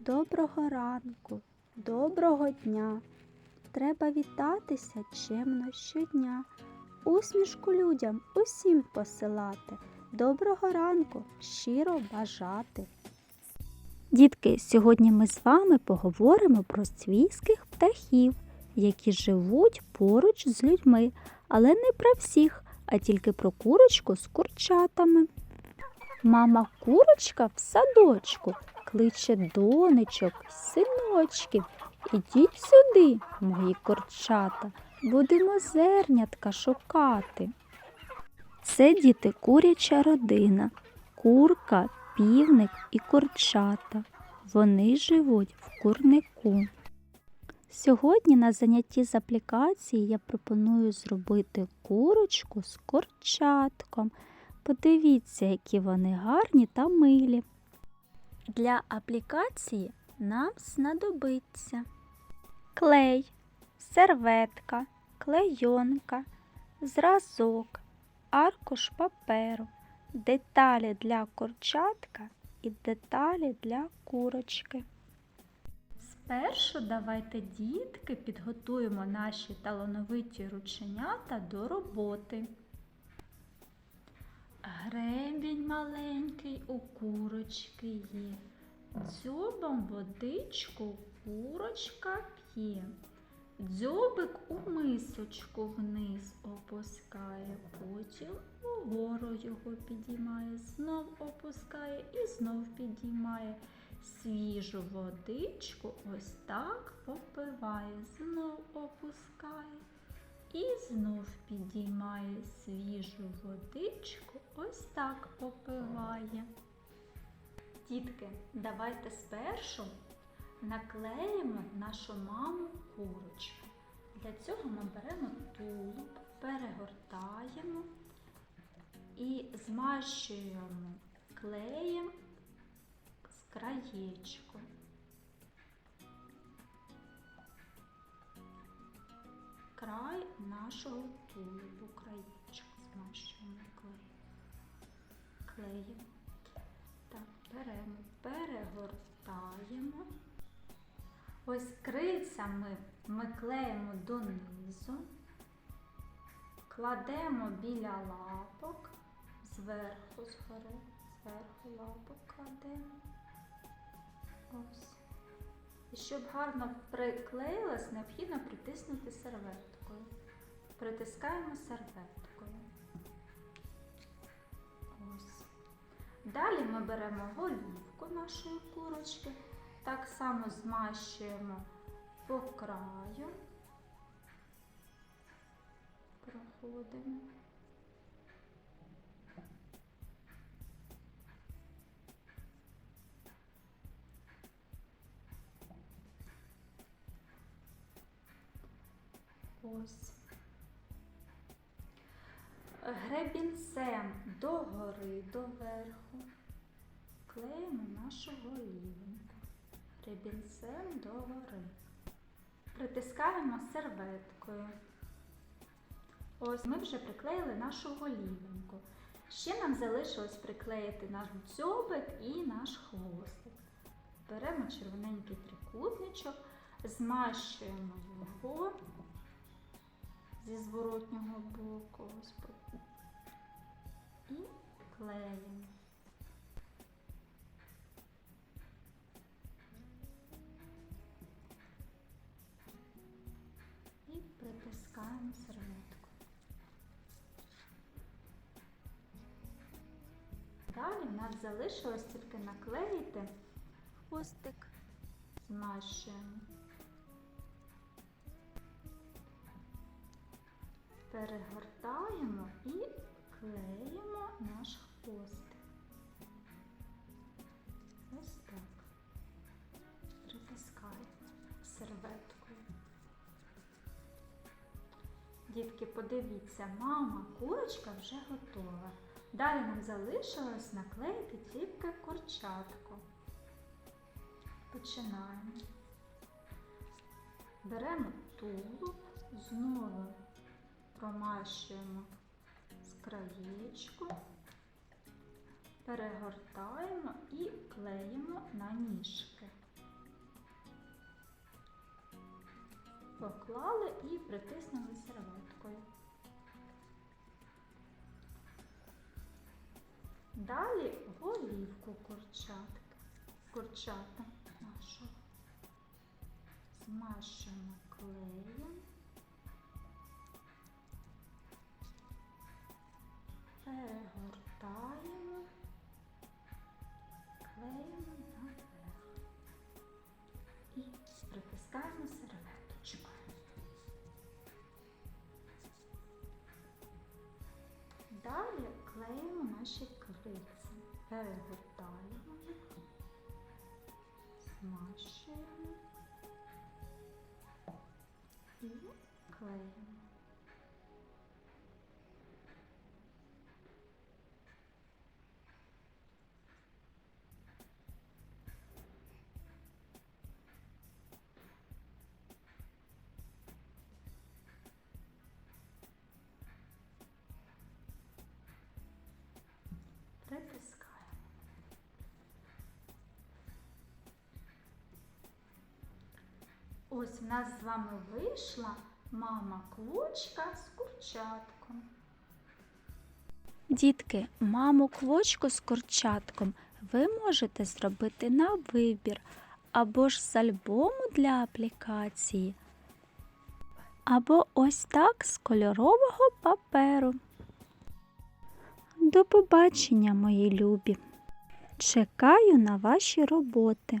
Доброго ранку, доброго дня. Треба вітатися чемно щодня. Усмішку людям усім посилати. Доброго ранку щиро бажати. Дітки, сьогодні ми з вами поговоримо про свійських птахів, які живуть поруч з людьми, але не про всіх, а тільки про курочку з курчатами. Мама курочка в садочку кличе донечок, синочків. Ідіть сюди, мої курчата, будемо зернятка шукати. Це діти куряча родина, курка, півник і курчата. Вони живуть в курнику. Сьогодні на занятті з аплікації я пропоную зробити курочку з курчатком. Подивіться, які вони гарні та милі. Для аплікації нам знадобиться клей, серветка, клейонка, зразок, аркуш паперу, деталі для курчатка і деталі для курочки. Спершу давайте, дітки, підготуємо наші талановиті рученята до роботи. Маленький у курочки є. Дзьобом водичку курочка п'є. Дзьобик у мисочку вниз опускає, потім угору його підіймає, знов опускає і знов підіймає. Свіжу водичку ось так попиває, знов опускає. І знов підіймає свіжу водичку, ось так попиває. Дітки, давайте спершу наклеїмо нашу маму курочку. Для цього ми беремо тулуб, перегортаємо і змащуємо клеєм з краєчку. край нашого тулубу, краєчок змащуємо клеєм. Клеєм. Так, беремо, перегортаємо. Ось крильцями ми клеїмо донизу, кладемо біля лапок, зверху, згори, зверху лапок кладемо. Ось. І щоб гарно приклеїлась, необхідно притиснути серветкою. Притискаємо серветкою. Далі ми беремо голівку нашої курочки, так само змащуємо по краю, проходимо. Ось. Гребінцем догори, доверху. Клеїмо нашу голівеньку. Гребінцем догори. Притискаємо серветкою. Ось ми вже приклеїли нашу голівеньку. Ще нам залишилось приклеїти наш дзьобик і наш хвостик. Беремо червоненький трикутничок, змащуємо його зі зворотнього боку ось і клеїмо. І притискаємо серветку. Далі в нас залишилось тільки наклеїти хвостик, змащуємо. Перегортаємо і клеїмо наш хвостик. Ось так. Притискаємо серветкою. Дітки, подивіться, мама курочка вже готова. Далі нам залишилось наклеїти тільки курчатку. Починаємо. Беремо тулуб, знову помашуємо з краєчку, перегортаємо і клеїмо на ніжки. Поклали і притиснули серветкою. Далі голівку курчатки, курчата нашого. Змашуємо клеєм. Перегортаємо їх, змащуємо і клеїмо. Ось в нас з вами вийшла мама клочка з курчатком. Дітки, маму квочку з курчатком ви можете зробити на вибір або ж з альбому для аплікації, або ось так з кольорового паперу. До побачення, мої любі! Чекаю на ваші роботи.